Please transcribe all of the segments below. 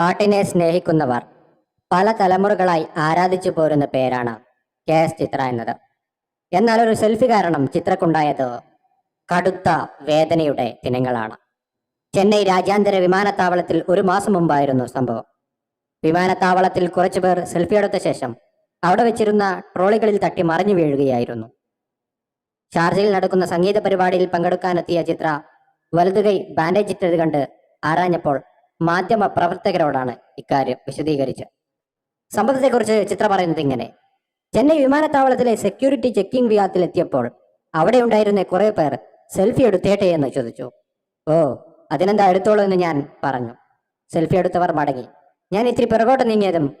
പാട്ടിനെ സ്നേഹിക്കുന്നവർ പല തലമുറകളായി ആരാധിച്ചു പോരുന്ന പേരാണ് കെ എസ് ചിത്ര എന്നത്. എന്നാൽ ഒരു സെൽഫി കാരണം ചിത്രക്കുണ്ടായത് കടുത്ത വേദനയുടെ ദിനങ്ങളാണ്. ചെന്നൈ രാജ്യാന്തര വിമാനത്താവളത്തിൽ ഒരു മാസം മുമ്പായിരുന്നു സംഭവം. വിമാനത്താവളത്തിൽ കുറച്ചുപേർ സെൽഫി എടുത്ത ശേഷം അവിടെ വെച്ചിരുന്ന ട്രോളികളിൽ തട്ടി മറിഞ്ഞു വീഴുകയായിരുന്നു. ഷാർജയിൽ നടക്കുന്ന സംഗീത പരിപാടിയിൽ പങ്കെടുക്കാനെത്തിയ ചിത്ര വലതുകൈ ബാൻഡേജ് ഇട്ടത് കണ്ട് ആരാഞ്ഞപ്പോൾ മാധ്യമ പ്രവർത്തകരോടാണ് ഇക്കാര്യം വിശദീകരിച്ചത്. സംഭവത്തെക്കുറിച്ച് ചിത്ര പറയുന്നത് ഇങ്ങനെ. ചെന്നൈ വിമാനത്താവളത്തിലെ സെക്യൂരിറ്റി ചെക്കിംഗ് വിഭാഗത്തിൽ എത്തിയപ്പോൾ അവിടെ ഉണ്ടായിരുന്ന കുറെ പേർ സെൽഫി എടുത്തേട്ടെ എന്ന് ചോദിച്ചു. ഓ അതിനെന്താ എടുത്തോളൂ എന്ന് ഞാൻ പറഞ്ഞു. സെൽഫി എടുത്തവർ മടങ്ങി. ഞാൻ ഇത്തിരി പിറകോട്ട് നീങ്ങിയതും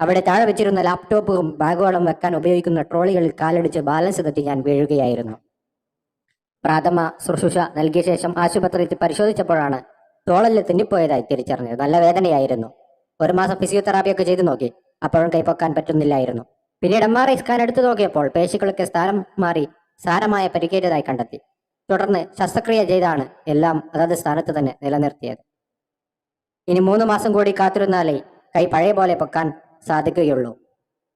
അവിടെ താഴെ വെച്ചിരുന്ന ലാപ്ടോപ്പും ബാഗുകളും വെക്കാൻ ഉപയോഗിക്കുന്ന ട്രോളികളിൽ കാലടിച്ച് ബാലൻസ് തെറ്റി ഞാൻ വീഴുകയായിരുന്നു. പ്രാഥമ ശുശ്രൂഷ നൽകിയ ശേഷം ആശുപത്രിയിൽ പരിശോധിച്ചപ്പോഴാണ് തോളലിൽ തിന്നിപ്പോയതായി തിരിച്ചറിഞ്ഞത്. നല്ല വേദനയായിരുന്നു. ഒരു മാസം ഫിസിയോതെറാപ്പി ഒക്കെ ചെയ്തു നോക്കി. അപ്പോഴും കൈപ്പൊക്കാൻ പറ്റുന്നില്ലായിരുന്നു. പിന്നീട് എം ആർ ഐ സ്കാൻ എടുത്തു നോക്കിയപ്പോൾ പേശികളൊക്കെ സ്ഥാനം മാറി സാരമായ പരിക്കേറ്റതായി കണ്ടെത്തി. തുടർന്ന് ശസ്ത്രക്രിയ ചെയ്താണ് എല്ലാം അതത് സ്ഥാനത്ത് തന്നെ നിലനിർത്തിയത്. ഇനി മൂന്ന് മാസം കൂടി കാത്തിരുന്നാലേ കൈ പഴയ പോലെ പൊക്കാൻ സാധിക്കുകയുള്ളൂ.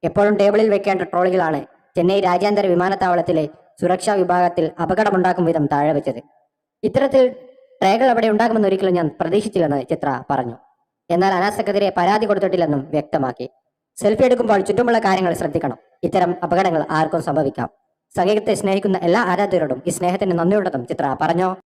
എപ്പോഴും ടേബിളിൽ വെക്കേണ്ട ട്രോളികളാണ് ചെന്നൈ രാജ്യാന്തര വിമാനത്താവളത്തിലെ സുരക്ഷാ വിഭാഗത്തിൽ അപകടമുണ്ടാക്കും വിധം താഴെ വെച്ചത്. ഇത്തരത്തിൽ ട്രേകൾ അവിടെ ഉണ്ടാകുമെന്ന് ഒരിക്കലും ഞാൻ പ്രതീക്ഷിച്ചില്ലെന്ന് ചിത്ര പറഞ്ഞു. എന്നാൽ അനാസക്കെതിരെ പരാതി കൊടുത്തിട്ടില്ലെന്നും വ്യക്തമാക്കി. സെൽഫി എടുക്കുമ്പോൾ ചുറ്റുമുള്ള കാര്യങ്ങൾ ശ്രദ്ധിക്കണം. ഇത്തരം അപകടങ്ങൾ ആർക്കും സംഭവിക്കാം. സംഗീതത്തെ സ്നേഹിക്കുന്ന എല്ലാ ആരാധകരോടും ഈ സ്നേഹത്തിന് നന്ദിയുണ്ടെന്നും ചിത്ര പറഞ്ഞു.